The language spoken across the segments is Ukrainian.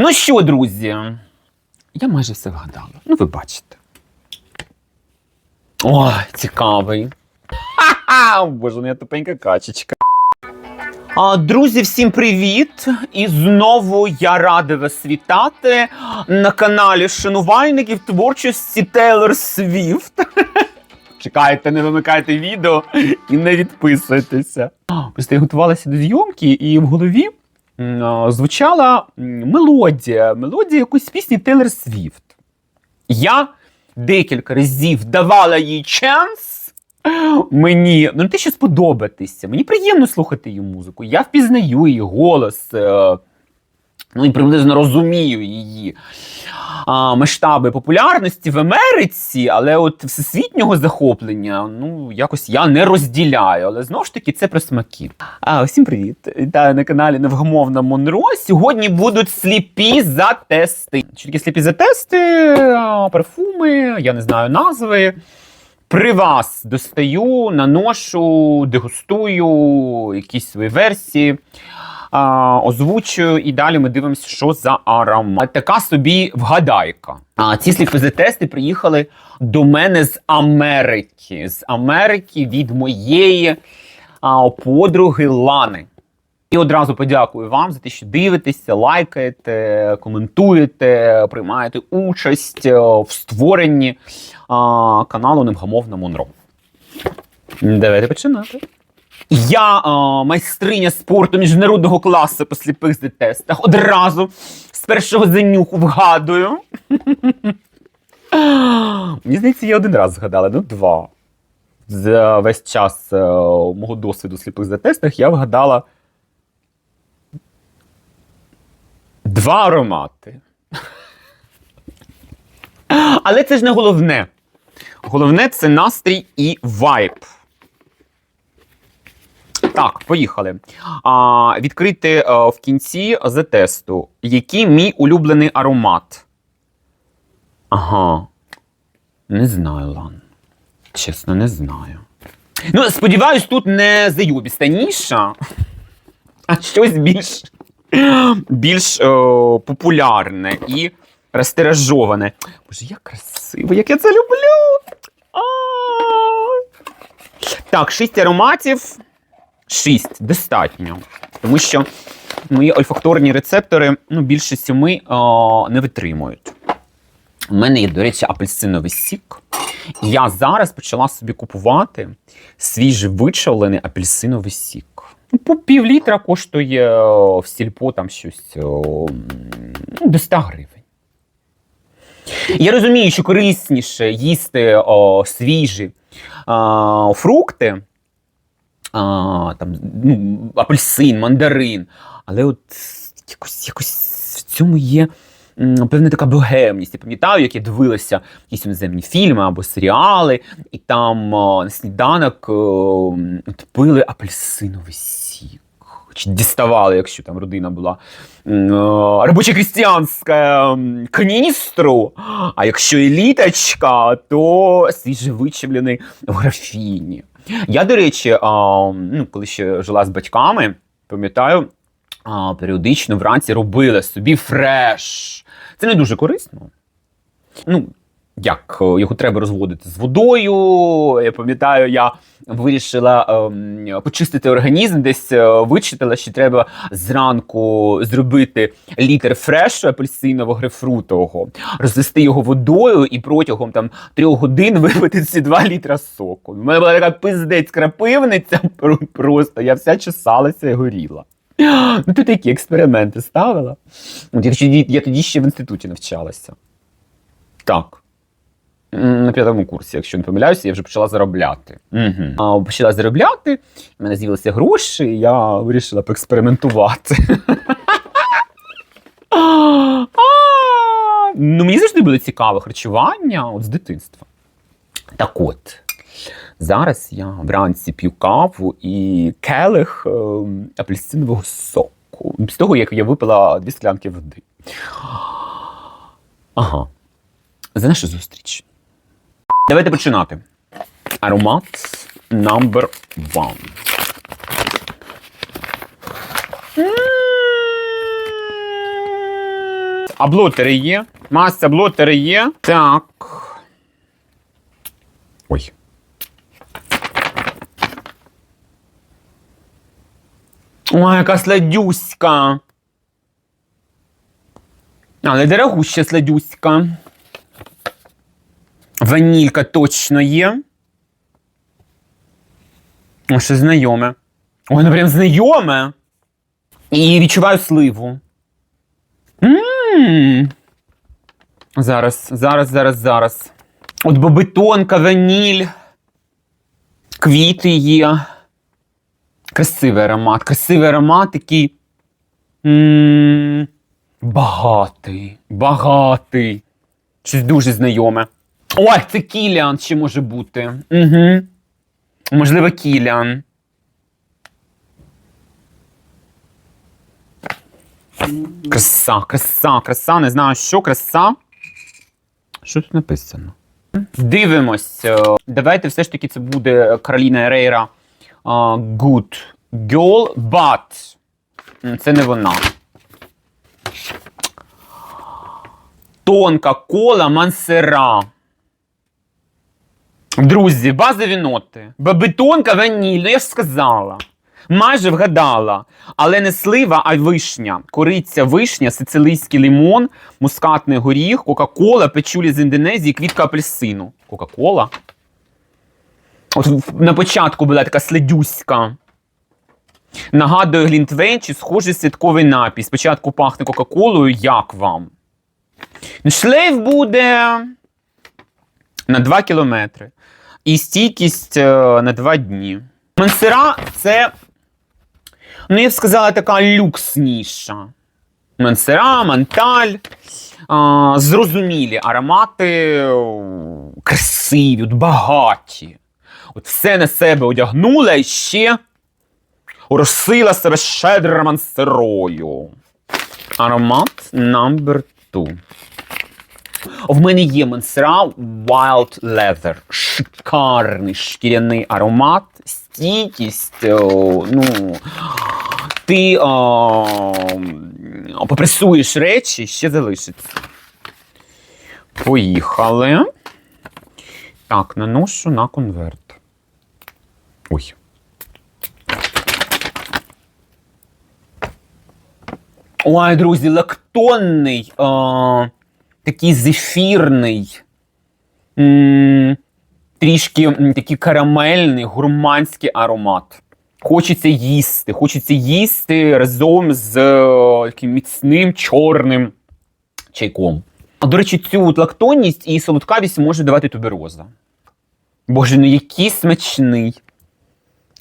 Ну що, друзі, я майже все вгадала. Ну, ви бачите. Ой, цікавий. Ха-ха! Боже, ну я тупенька качечка. А, друзі, всім привіт! І знову я радий вас вітати на каналі шанувальників творчості Тейлор Свіфт. Чекайте, не вимикайте відео і не відписуйтеся. Просто я готувалася до зйомки, і в голові звучала мелодія, мелодія якоїсь пісні Тейлор Свіфт. Я декілька разів давала їй шанс. Мені ну не те, що сподобатися. Мені приємно слухати її музику. Я впізнаю її голос. Ну і приблизно розумію її а, масштаби популярності в Америці, але от всесвітнього захоплення, ну якось я не розділяю. Але знову ж таки, це про смаки. А, всім привіт! Вітаю на каналі Невгамовна Монро. Сьогодні будуть сліпі за тести. Що таке сліпі за тести? Парфуми, я не знаю назви. При вас достаю, наношу, дегустую якісь свої версії, а, озвучую, і далі ми дивимося, що за аромат. Така собі вгадайка. А ці сліпфезитести приїхали до мене з Америки. З Америки від моєї а, подруги Лани. І одразу подякую вам за те, що дивитеся, лайкаєте, коментуєте, приймаєте участь е, в створенні а, каналу Невгамовна Монро. Давайте починати. Я а, майстриня спорту міжнародного класу по сліпих тестах. Одразу з першого занюху вгадую. Мені здається, я один раз згадала, ну два. За весь час е, мого досвіду сліпих тестах я вгадала два аромати. Але це ж не головне. Головне це настрій і вайб. Так, поїхали. А, відкрити а, в кінці з тесту. Який мій улюблений аромат? Ага. Не знаю, Лан. Чесно, не знаю. Ну, сподіваюсь, тут не заюбістаніша, а щось більш, більш о, популярне і розтиражоване. Боже, як красиво, як я це люблю! А! Так, шість ароматів. Шість. Достатньо. Тому що мої ольфакторні рецептори ну, більше сьоми о, не витримують. У мене є, до речі, апельсиновий сік. І я зараз почала собі купувати свіжий вичавлений апельсиновий сік. Ну, По пів літра коштує о, в сільпо там щось о, ну, до 100 гривень. Я розумію, що корисніше їсти о, свіжі а, фрукти, а, там, ну, апельсин, мандарин. Але от якось, якось в цьому є певна така богемність. Я пам'ятаю, як я дивилася якісь іноземні фільми або серіали, і там а, на сніданок о, от пили апельсиновий сік. Чи діставали, якщо там родина була е, робоче-крістіанська м, каністру, а якщо еліточка, то свіжевичавлений в графіні. Я, до речі, ну, коли ще жила з батьками, пам'ятаю, а, періодично вранці робила собі фреш. Це не дуже корисно. Ну, як е, його треба розводити з водою. Я пам'ятаю, я вирішила ем, почистити організм, десь е, вичитала, що треба зранку зробити літр фрешу апельсиново грейпфрутового, розвести його водою і протягом там трьох годин випити ці два літра соку. У мене була така пиздець крапивниця, просто я вся чесалася і горіла. Ну, ти такі експерименти ставила. От я, я тоді ще в інституті навчалася. Так. На п'ятому курсі, якщо не помиляюся, я вже почала заробляти. Угу. А, почала заробляти, в мене з'явилися гроші, і я вирішила поекспериментувати. Ну, мені завжди було цікаве харчування от з дитинства. Так от, зараз я вранці п'ю каву і келих ем, апельсинового соку. З того, як я випила дві склянки води. Ага. За нашу зустріч. Давайте починати. Аромат number one. А блотери є? Мастя, блотери є. Так. Ой. Ой, яка сладюська. Але дорогуща сладюська. Ванілька точно є. О, що знайоме. Ой, воно прям знайоме. І відчуваю сливу. Мм. Зараз, зараз, зараз, зараз. От бобетонка, ваніль. Квіти є. Красивий аромат. Красивий аромат такий. м, Багатий. Багатий. Щось дуже знайоме. Ой, це Кіліан ще може бути. Угу. Можливо, Кіліан. Краса, краса, краса. Не знаю, що краса. Що тут написано? Дивимось. Е, Давайте все ж таки це буде Кароліна Ерейра а, Good Girl, but це не вона. Тонка кола Мансера. Друзі, базові ноти. Бабетонка ваніль, ну я ж сказала. Майже вгадала. Але не слива, а вишня. Кориця вишня, сицилійський лимон, мускатний горіх, Кока-Кола, печулі з Індонезії, квітка апельсину. Кока-Кола? От на початку була така следюська. Нагадує Глінтвейн чи схожий святковий напій. Спочатку пахне Кока-Колою, як вам? Шлейф буде на 2 кілометри. І стійкість е, на 2 дні. Мансера це, ну я б сказала, така люксніша. Мансера, манталь. А, зрозумілі аромати, красиві, от багаті. От все на себе одягнула і ще розсила себе щедро мансерою. Аромат number two. В мене є Мансера Wild Leather. Шикарний шкіряний аромат, стійкість. о, ну, ти о, попресуєш речі, ще залишиться. Поїхали. Так, наношу на конверт. Ой. Ой, друзі, лактонний, а, такий зефірний, трішки такий карамельний, гурманський аромат. Хочеться їсти, хочеться їсти разом з е, таким міцним чорним чайком. А до речі, цю лактонність і солодкавість може давати тубероза. Боже, ну який смачний.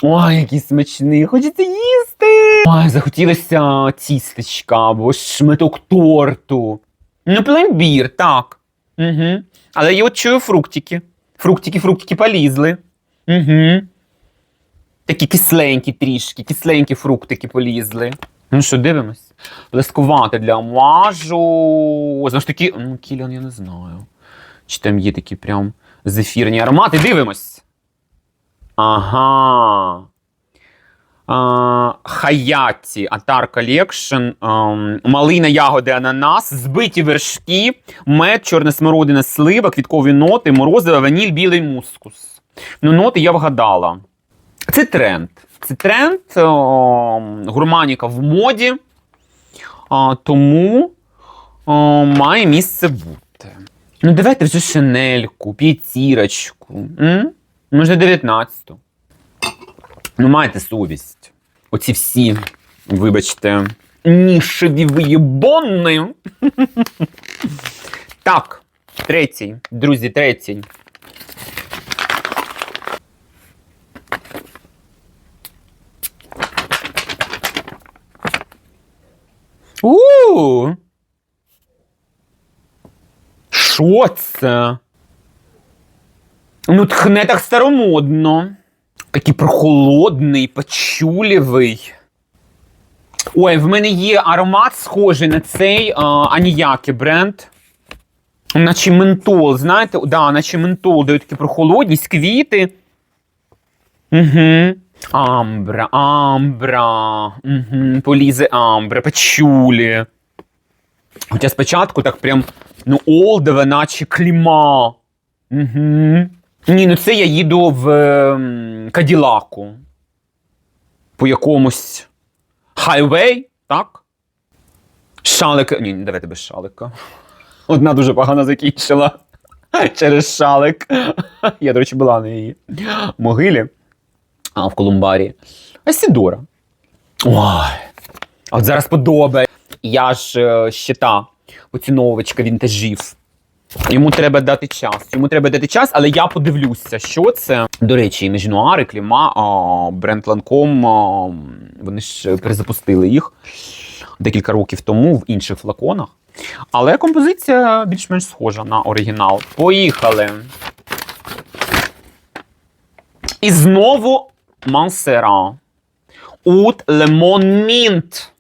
Ой, який смачний, хочеться їсти. Ой, захотілося тістечка або шматок торту. Ну, пломбір, так. Угу. Але я от чую фруктики. Фруктики, фруктики полізли. Угу. Такі кисленькі трішки, кисленькі фруктики полізли. Ну що, дивимось? Лескувати для омажу. Знову ж таки, ну, кілян я не знаю. Чи там є такі прям зефірні аромати. Дивимось. Ага. А, Хаяті Атар Колекшн, ем, малина, ягоди, ананас, збиті вершки, мед, чорна смородина, слива, квіткові ноти, морозива, ваніль, білий мускус. Ну, ноти я вгадала. Це тренд. Це тренд, ем, гурманіка в моді, а, тому о, має місце бути. Ну, давайте вже шинельку, п'ятірочку. Може, 19-ту. Ну, майте совість. Оці всі, вибачте, нішеві виєбони. так, третій, друзі, третій. У! Що це? Ну, тхне так старомодно. Такий прохолодний, пачулєвий. Ой, в мене є аромат схожий на цей а, аніяки бренд. Наче ментол, знаєте, да, наче ментол дає таку прохолодність, квіти. Угу. Амбра, амбра. Угу. Полізи амбра, пачулі. Хоча спочатку так прям, ну, олдове, наче кліма. Угу. Ні, ну це я їду в ем, Каділаку. По якомусь хайвей, так? Шалик. Ні, давайте без шалика. Одна дуже погано закінчила через шалик. Я, до речі, була на її могилі а, в Колумбарі. Асідора. Ой. От зараз подобає. Я ж е, щита поціновувачка вінтажів. Йому треба дати час. Йому треба дати час, але я подивлюся, що це. До речі, Межнуари, Кліма, а, бренд Ланком, вони ж перезапустили їх декілька років тому в інших флаконах. Але композиція більш-менш схожа на оригінал. Поїхали. І знову Мансера. Ут лемон мінт.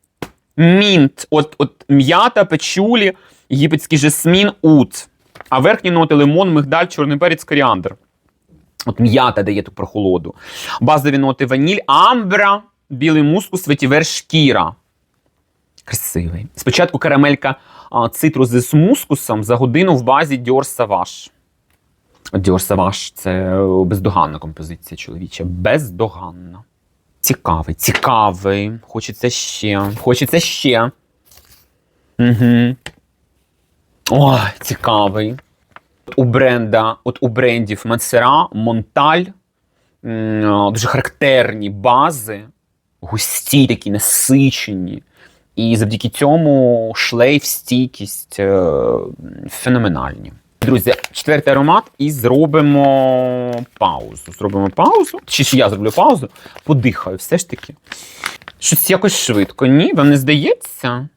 Мінт. От, от м'ята, печулі, єгипетський жасмін, ут. А верхні ноти лимон, мигдаль, чорний перець, коріандр. От м'ята дає ту прохолоду. Базові ноти ваніль, амбра, білий мускус, ветівер, шкіра. Красивий. Спочатку карамелька а, цитрузи з мускусом за годину в базі Dior Savage. Dior Savage – це е, бездоганна композиція чоловіча. Бездоганна. Цікавий, цікавий. Хочеться ще. Хочеться ще. Угу. Ой, цікавий. У бренда, от у брендів Мансера, Монталь. Дуже характерні бази, густі, такі насичені. І завдяки цьому шлейф, стійкість е, феноменальні. Друзі, четвертий аромат, і зробимо паузу. Зробимо паузу. Чи ж я зроблю паузу? Подихаю, все ж таки. Щось якось швидко. Ні, вам не здається?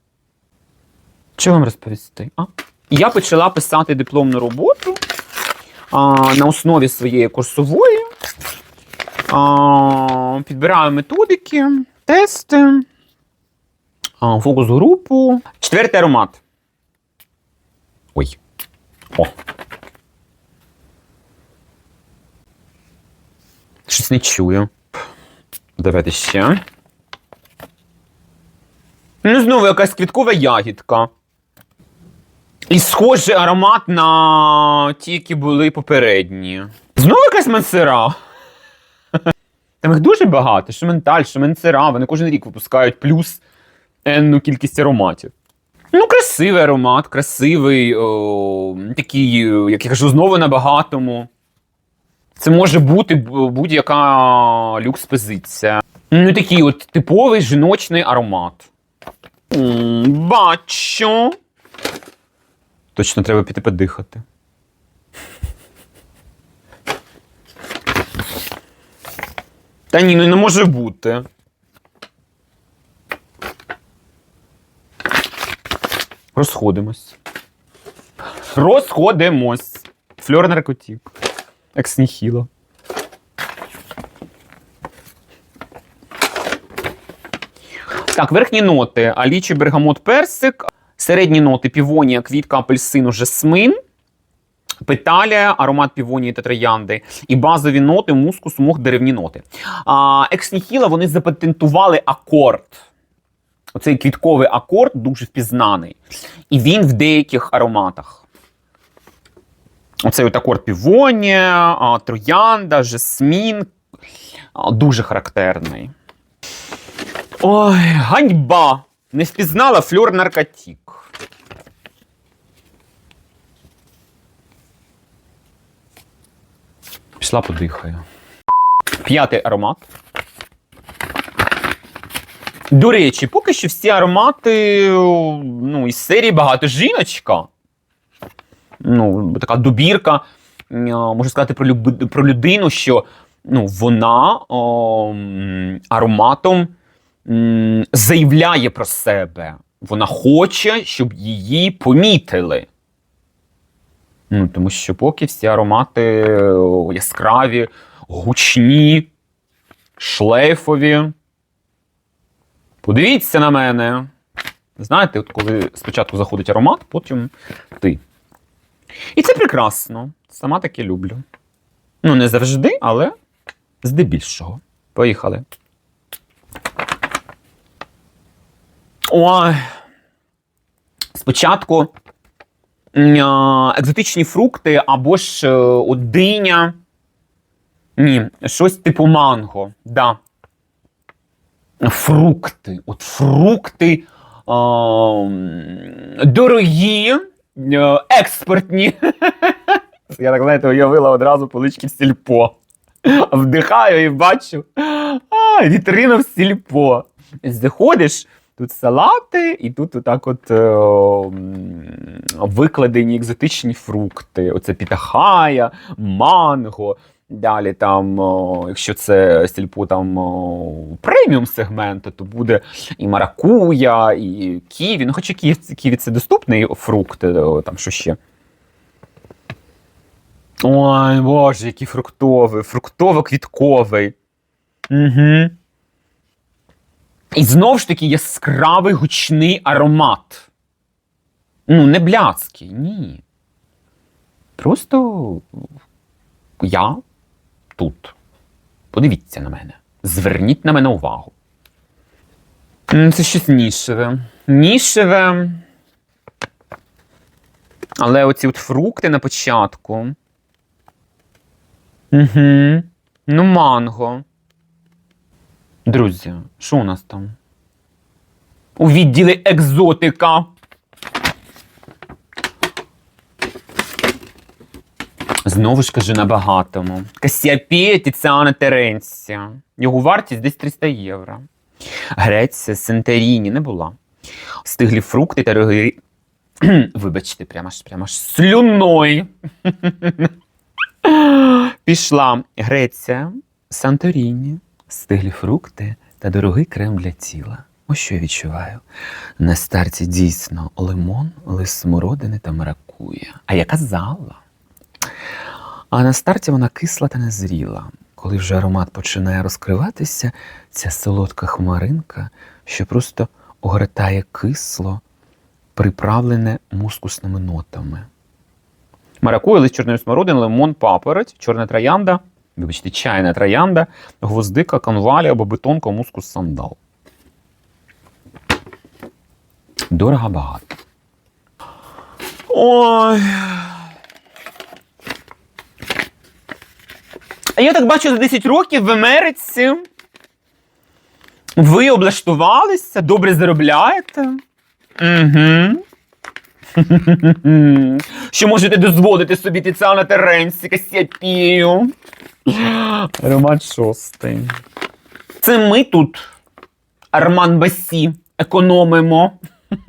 Що вам розповісти? А? Я почала писати дипломну роботу а, на основі своєї курсової. А, підбираю методики, тести, а, фокус-групу. Четвертий аромат. Ой. О. Щось не чую. Давайте ще. Ну, знову якась квіткова ягідка. І схожий аромат на ті, які були попередні. Знову якась мансера. Там їх дуже багато. Що менталь. Вони кожен рік випускають плюс енну кількість ароматів. Ну, красивий аромат, красивий, о, такий, як я кажу, знову на багатому. Це може бути будь-яка люкс-позиція. Ну, такий от типовий жіночний аромат. Бачу. Точно треба піти подихати. Та ні, ну не може бути. Розходимось. Розходимось. Фльор наркотик. Екснігіло. Так, верхні ноти. Алічі, бергамот, персик. Середні ноти півонія, квітка, апельсину, жасмин. Петалія, аромат півонії та троянди. І базові ноти, мускус, мох, деревні ноти. А, Ексніхіла вони запатентували акорд. Оцей квітковий акорд дуже впізнаний. І він в деяких ароматах. Оцей от акорд півонія, троянда, жасмін. Дуже характерний. Ой, ганьба! Не впізнала флюр наркотик. Пішла подихаю. П'ятий аромат. До речі, поки що всі аромати ну, із серії багато жіночка. Ну, така добірка. Можу сказати про, люб... про людину, що ну, вона о, ароматом заявляє про себе. Вона хоче, щоб її помітили. Ну, тому що поки всі аромати яскраві, гучні, шлейфові. Подивіться на мене. Знаєте, от коли спочатку заходить аромат, потім ти. І це прекрасно. Сама таке люблю. Ну, не завжди, але здебільшого. Поїхали. Ой. Спочатку екзотичні фрукти або ж е, от диня. Ні, щось типу манго. Да. Фрукти. От фрукти а, дорогі, е, експортні. Я так знаєте, уявила одразу полички в сільпо. Вдихаю і бачу. А, вітрина в сільпо. Заходиш, тут салати, і тут отак от е, викладені екзотичні фрукти. Оце пітахая, манго. Далі там, о, якщо це сільпо там о, преміум сегменту, то буде і маракуя, і ківі. Ну, хоча ківі, ківі це доступний фрукт, е, там що ще. Ой, боже, який фруктовий, фруктово-квітковий. Угу. І знов ж таки яскравий гучний аромат. Ну, не бляцький, ні. Просто я тут. Подивіться на мене. Зверніть на мене увагу. Це щось нішеве. Нішеве. Але оці от фрукти на початку. Угу. Ну, манго. Друзі, що у нас там? У відділі екзотика. Знову ж кажу на багатому. Касіапія Тіціана Теренція. Його вартість десь 300 євро. Греція, Сентеріні не була. Стиглі фрукти та роги. Вибачте, прямо ж прямо ж слюною. Пішла Греція, Санторіні, стиглі фрукти та дорогий крем для тіла. Ось що я відчуваю. На старті дійсно лимон, лист смородини та маракуя. А я казала. А на старті вона кисла та незріла. Коли вже аромат починає розкриватися, ця солодка хмаринка, що просто огортає кисло, приправлене мускусними нотами. Маракуя, лист чорної смородини, лимон, папороть, чорна троянда, вибачте, чайна троянда, гвоздика, конвалія або бетонка, мускус, сандал. Дорого багато. Ой. Я так бачу за 10 років в Америці. Ви облаштувалися, добре заробляєте. Угу. Що можете дозволити собі Тіціана Теренці, Касіапію. Аромат шостий. Це ми тут, Арман Басі, економимо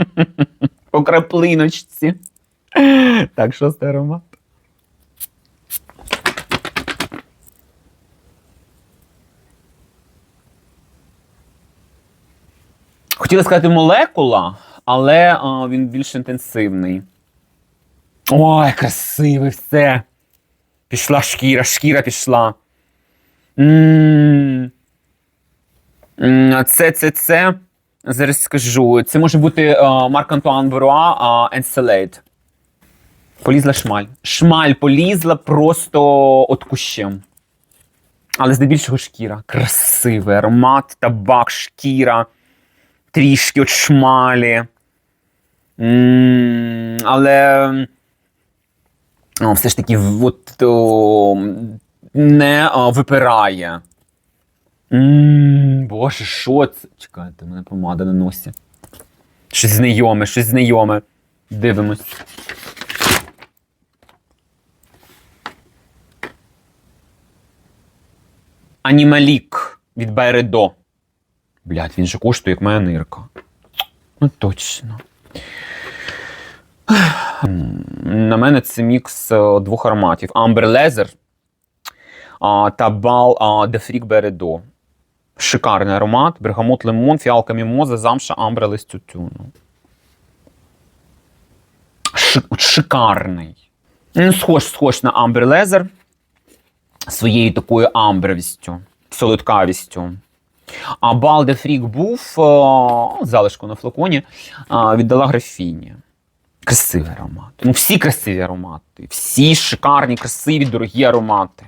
по краплиночці. Так, шостий аромат. Хотіла сказати молекула, але а, він більш інтенсивний. Ой, красиве все. Пішла шкіра, шкіра пішла. М. М, Це, це, це. Зараз скажу. Це може бути а, Марк Антуан Беруа а, Encelade. Полізла шмаль. Шмаль полізла просто от кущем. Але здебільшого шкіра. Красивий аромат, табак, шкіра трішки от шмалі. М, Але о, все ж таки от, о, не о, випирає. М, Боже, що це? Чекайте, у мене помада на носі. Щось знайоме, щось знайоме. Дивимось. Анімалік від Байредо. Блядь, він же коштує, як моя нирка. Ну точно. На мене це мікс е, двох ароматів: Amber Leather та Бал De Freak Beredo. Шикарний аромат. Бергамот лимон, фіалка мімоза, замша, амбра лист тютюну. Шикарний. Ну, схож, схож на Amber Leather своєю такою амбровістю, солодкавістю. А Балде Фрік був залишку на флаконі, а, віддала графіні. Красивий аромат. Ну, всі красиві аромати. Всі шикарні, красиві, дорогі аромати.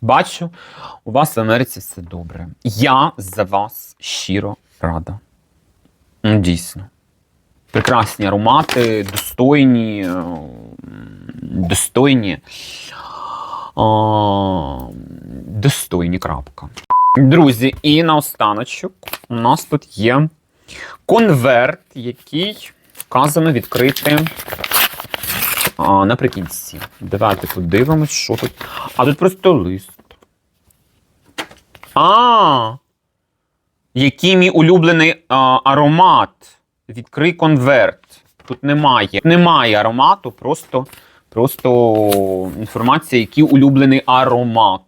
Бачу, у вас в Америці все добре. Я за вас щиро рада. Ну, дійсно. Прекрасні аромати, достойні, е, достойні. а, Достойні крапка. Друзі, і наостаночок у нас тут є конверт, який вказано відкрити а, наприкінці. Давайте подивимось, що тут. А тут просто лист. А! Який мій улюблений а, аромат? Відкрий конверт. Тут немає. Немає аромату, просто, просто інформація, який улюблений аромат.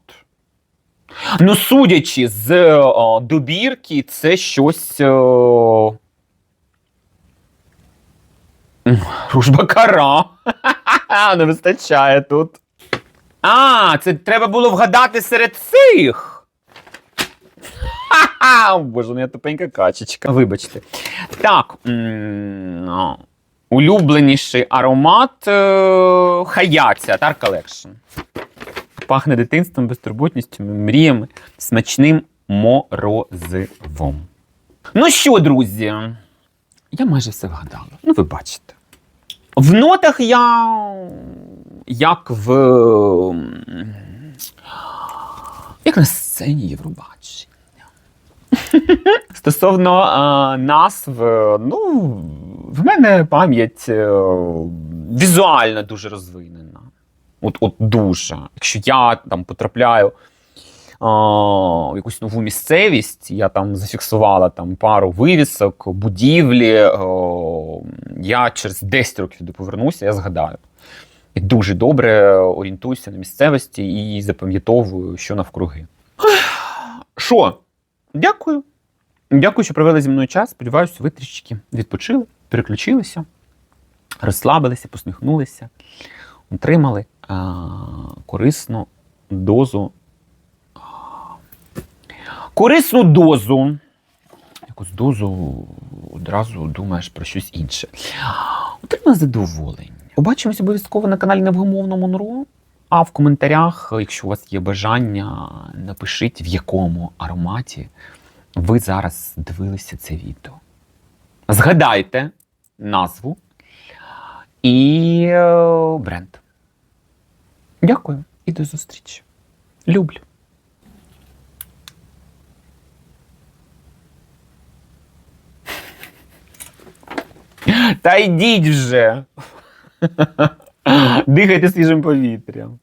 Ну, судячи з е, добірки, це щось. Е... м, Ружбакара. Не вистачає тут. А, це треба було вгадати серед цих. Ха-ха! Боже, ну я тупенька качечка. Вибачте. Так. Улюбленіший аромат е, Хаяця Tar Collection. Пахне дитинством, безтурботністю, мріями, смачним морозивом. Ну що, друзі, я майже все вгадала. Ну, ви бачите. В нотах я як в. Як на сцені Євробачення. Стосовно а, назв, е, ну, в мене пам'ять е, візуально дуже розвинена. От, от дуже. Якщо я там потрапляю якусь нову місцевість, я там зафіксувала там пару вивісок, будівлі, о, я через 10 років туди повернуся, я згадаю. І дуже добре орієнтуюся на місцевості і запам'ятовую, що навкруги. Що? Дякую. Дякую, що провели зі мною час. Сподіваюся, ви трішки відпочили, переключилися, розслабилися, посміхнулися, отримали а, корисну дозу. Корисну дозу. Якусь дозу одразу думаєш про щось інше. Отримали задоволення. Побачимось обов'язково на каналі Невгомовно Монро. А в коментарях, якщо у вас є бажання, напишіть, в якому ароматі ви зараз дивилися це відео. Згадайте назву і е, бренд. Дякую і до зустрічі. Люблю. Та йдіть вже. Дихайте свіжим повітрям.